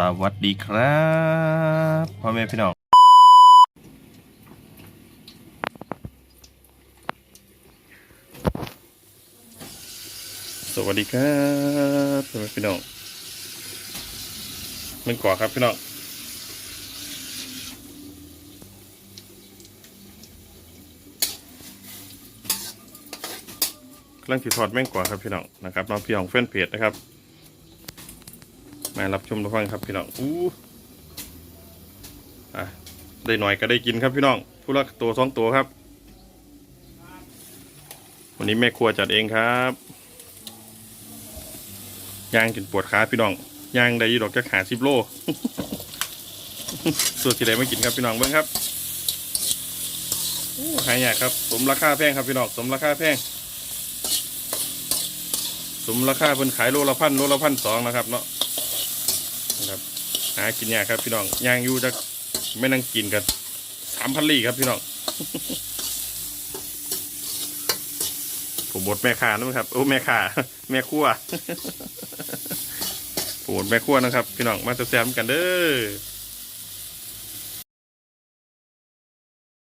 สวัสดีครับพ่อแม่พี่น้องสวัสดีครับพ่อแม่พี่น้องมันก่อครับพี่น้องกำลังติดทอดแม่งกว่าครับพี่น้องนะครับน้องพี่ของเฟ้นเพจนะครับ มารับชมรับฟังครับพี่น้องอู้อะได้หน่อยก็ได้กินครับพี่น้องผู้ละตัวสองตัวครับ วันนี้แม่ครัวจัดเองครับย่างจนปวดขาพี่น้องย่างได้ยี่ดอกจะขาสิบโลส่วนที่ใดไม่กินครับพี่น้องเบิ้งครับหายากครับ สมราคาแพงครับพี่น้องสมราคาแพงสมราคาเพิ่นขายโลละพันโลละพันสองนะครับเนาะ นะครับหากินยากครับพี่น้องย่างอยู่จะไม่นั่งกินกันสามพันลี่ครับพี่น้องผมบดแม่ค้านะครับโอ้แม่ค้าแม่ขั้วผมบดแม่ขั้วนะครับ พี่น้องมาแซมกันเด้อ